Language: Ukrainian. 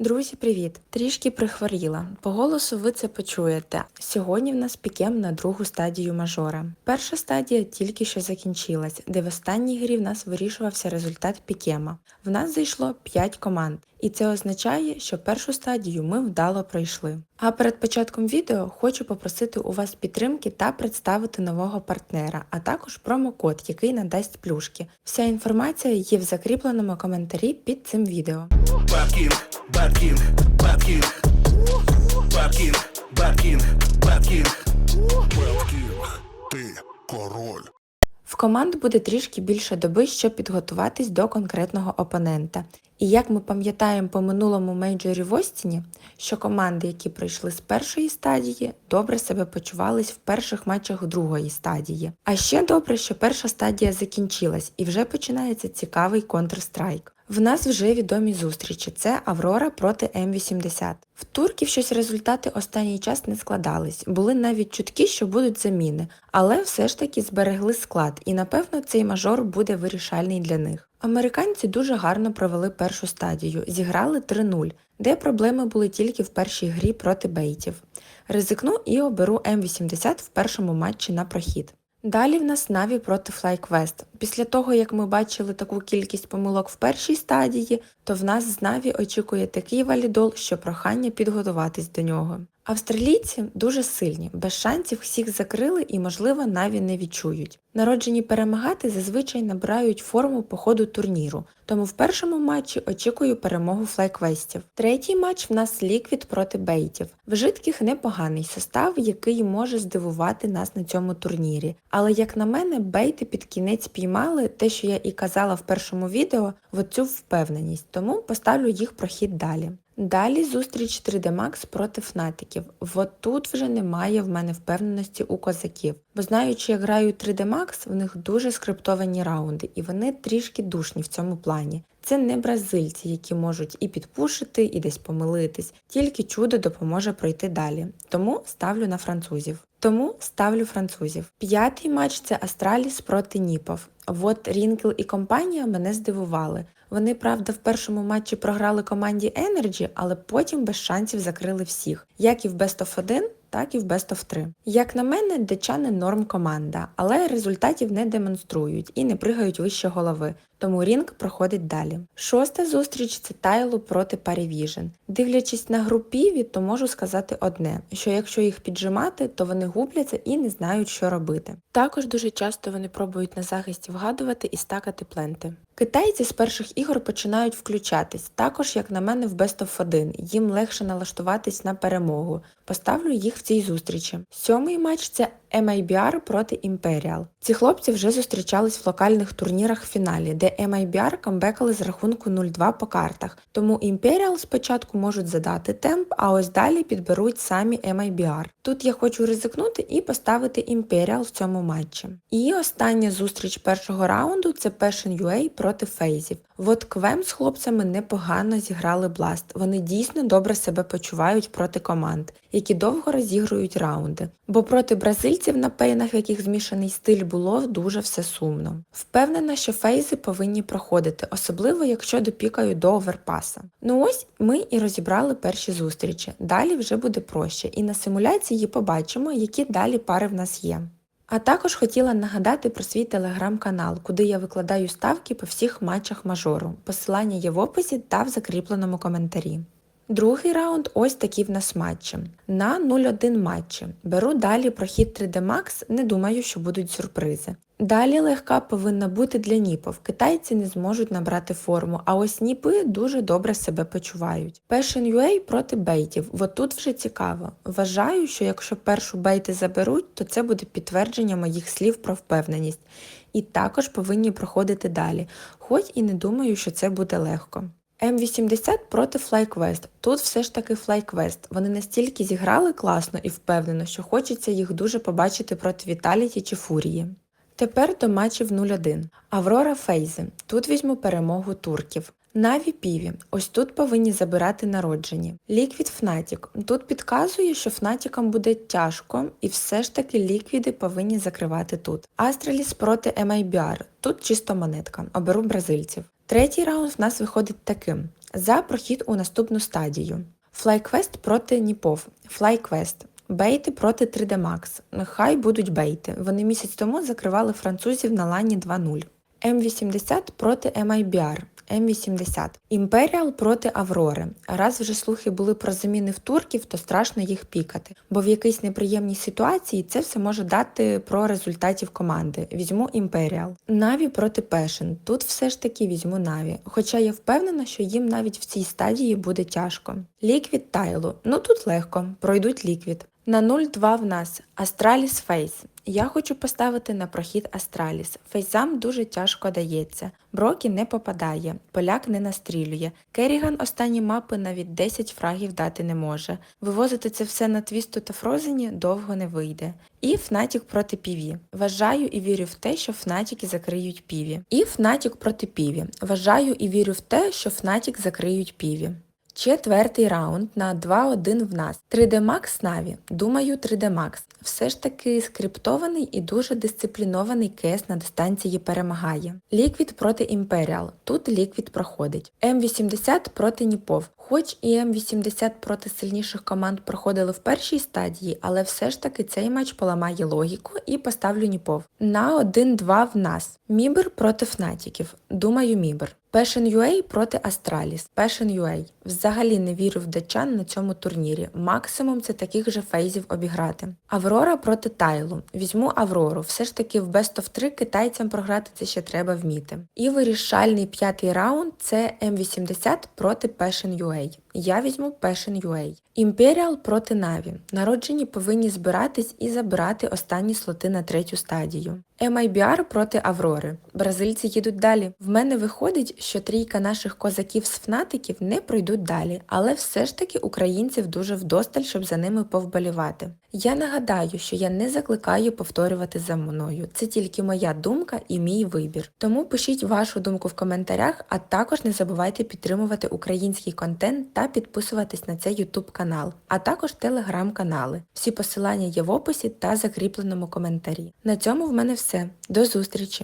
Друзі, привіт! Трішки прихворіла. По голосу ви це почуєте. Сьогодні в нас пікем на другу стадію мажора. Перша стадія тільки що закінчилась, де в останній грі в нас вирішувався результат пікема. В нас зайшло 5 команд, і це означає, що першу стадію ми вдало пройшли. А перед початком відео хочу попросити у вас підтримки та представити нового партнера, а також промокод, який надасть плюшки. Вся інформація є в закріпленому коментарі під цим відео. Бабкінг, Бабкінг, Бабкінг, Бабкінг, Бабкінг, Бабкінг. Беткінг, ти король. В команд буде трішки більше доби, щоб підготуватись до конкретного опонента. І як ми пам'ятаємо по минулому мейджорі в Остіні, що команди, які пройшли з першої стадії, добре себе почувались в перших матчах другої стадії. А ще добре, що перша стадія закінчилась і вже починається цікавий Counter-Strike. В нас вже відомі зустрічі. Це Аврора проти М80. В турків щось результати останній час не складались. Були навіть чутки, що будуть заміни, але все ж таки зберегли склад, і напевно цей мажор буде вирішальний для них. Американці дуже гарно провели першу стадію, зіграли 3-0, де проблеми були тільки в першій грі проти бейтів. Ризикну і оберу М80 в першому матчі на прохід. Далі в нас Наві проти FlyQuest. Після того, як ми бачили таку кількість помилок в першій стадії, то в нас з Наві очікує такий валідол, що прохання підготуватись до нього. Австралійці дуже сильні, без шансів всіх закрили і, можливо, Наві не відчують. Народжені перемагати зазвичай набирають форму по ходу турніру, тому в першому матчі очікую перемогу флайквестів. Третій матч в нас Ліквід проти бейтів. В жидких непоганий состав, який може здивувати нас на цьому турнірі. Але як на мене, бейти під кінець піймали те, що я і казала в першому відео, в оцю впевненість, тому поставлю їх прохід далі. Далі зустріч 3D Max проти фнатиків. От тут вже немає в мене впевненості у козаків. Бо знаючи, як граю 3D Max, в них дуже скриптовані раунди, і вони трішки душні в цьому плані. Це не бразильці, які можуть і підпушити, і десь помилитись, тільки чудо допоможе пройти далі. Тому ставлю на французів. Тому ставлю французів. П'ятий матч це Астраліс проти Ніпов. От Рінкл і компанія мене здивували. Вони, правда, в першому матчі програли команді Energy, але потім без шансів закрили всіх, як і в Best of 1, так і в Best of 3. Як на мене, дечани норм команда, але результатів не демонструють і не пригають вище голови, тому Рінг проходить далі. Шоста зустріч це Тайлу проти Парівіжен. Дивлячись на гру Піві, то можу сказати одне: що якщо їх піджимати, то вони губляться і не знають, що робити. Також дуже часто вони пробують на захисті вгадувати і стакати пленти. Китайці з перших ігор починають включатись, також, як на мене, в Best of 1. Їм легше налаштуватись на перемогу. Поставлю їх в цій зустрічі. Сьомий матч це MIBR проти Imperial. Ці хлопці вже зустрічались в локальних турнірах в фіналі, де MIBR камбекали з рахунку 0-2 по картах. Тому Imperial спочатку можуть задати темп, а ось далі підберуть самі MIBR. Тут я хочу ризикнути і поставити Imperial в цьому матчі. І остання зустріч першого раунду це Passion UA проти фейзів. От Квем з хлопцями непогано зіграли Бласт. Вони дійсно добре себе почувають проти команд, які довго розігрують раунди. Бо проти бразильців на пейнах, яких змішаний стиль було, дуже все сумно. Впевнена, що фейзи повинні проходити, особливо якщо допікають до оверпаса. Ну ось ми і розібрали перші зустрічі. Далі вже буде проще, і на симуляції побачимо, які далі пари в нас є. А також хотіла нагадати про свій телеграм-канал, куди я викладаю ставки по всіх матчах мажору. Посилання є в описі та в закріпленому коментарі. Другий раунд ось такі в нас матчі. На 0-1 матчі. Беру далі прохід 3D Max, не думаю, що будуть сюрпризи. Далі легка повинна бути для ніпов. Китайці не зможуть набрати форму, а ось ніпи дуже добре себе почувають. Passion UA проти бейтів. От тут вже цікаво. Вважаю, що якщо першу бейти заберуть, то це буде підтвердження моїх слів про впевненість. І також повинні проходити далі, хоч і не думаю, що це буде легко. М80 проти FlyQuest. Тут все ж таки FlyQuest. Вони настільки зіграли класно і впевнено, що хочеться їх дуже побачити проти Віталіті чи Фурії. Тепер до матчів 0-1. Аврора Фейзи. Тут візьму перемогу турків. Наві Піві. Ось тут повинні забирати народжені. Ліквід Фнатік. Тут підказує, що Фнатікам буде тяжко, і все ж таки ліквіди повинні закривати тут. Астраліс проти MIBR. Тут чисто монетка. Оберу бразильців. Третій раунд в нас виходить таким: за прохід у наступну стадію. FlyQuest проти Ніпов. FlyQuest. Бейти проти 3D Max. Нехай будуть бейти. Вони місяць тому закривали французів на лані 2-0. М80 проти MIBR. М80. Імперіал проти Аврори. Раз вже слухи були про заміни в турків, то страшно їх пікати. Бо в якійсь неприємній ситуації це все може дати про результатів команди. Візьму Імперіал. Наві проти Пешен. Тут все ж таки візьму Наві. Хоча я впевнена, що їм навіть в цій стадії буде тяжко. Ліквід Тайлу. Ну тут легко, пройдуть ліквід. На 0-2 в нас Астраліс Фейс. Я хочу поставити на прохід Астраліс. Фейсам дуже тяжко дається. Брокі не попадає, поляк не настрілює. Керіган останні мапи навіть 10 фрагів дати не може. Вивозити це все на твісту та фрозені довго не вийде. І Фнатік проти Піві. Вважаю і вірю в те, що Фнатіки закриють Піві. І Фнатік проти Піві. Вважаю і вірю в те, що Фнатік закриють Піві. Четвертий раунд на 2-1 в нас. 3D Max Na'Vi. Думаю, 3D Max. Все ж таки скриптований і дуже дисциплінований кейс на дистанції перемагає. Ліквід проти Imperial. Тут Ліквід проходить. М80 проти Ніпов. Хоч і М80 проти сильніших команд проходили в першій стадії, але все ж таки цей матч поламає логіку і поставлю Ніпов. На 1-2 в нас. Мібер проти Фнатіків. Думаю, Мібер. Passion UA проти Астраліс. Passion UA. Взагалі не вірю в датчан на цьому турнірі. Максимум це таких же фейзів обіграти. Аврора проти Тайлу. Візьму Аврору. Все ж таки в Best of 3 китайцям програти це ще треба вміти. І вирішальний п'ятий раунд це М80 проти Passion UA. Я візьму Passion UA. Imperial проти Na'Vi. Народжені повинні збиратись і забирати останні слоти на третю стадію. MIBR проти Аврори. Бразильці їдуть далі. В мене виходить, що трійка наших козаків з фнатиків не пройдуть далі, але все ж таки українців дуже вдосталь, щоб за ними повболівати. Я нагадаю, що я не закликаю повторювати за мною. Це тільки моя думка і мій вибір. Тому пишіть вашу думку в коментарях, а також не забувайте підтримувати український контент та підписуватись на цей YouTube канал, а також телеграм-канали. Всі посилання є в описі та закріпленому коментарі. На цьому в мене все. До зустрічі!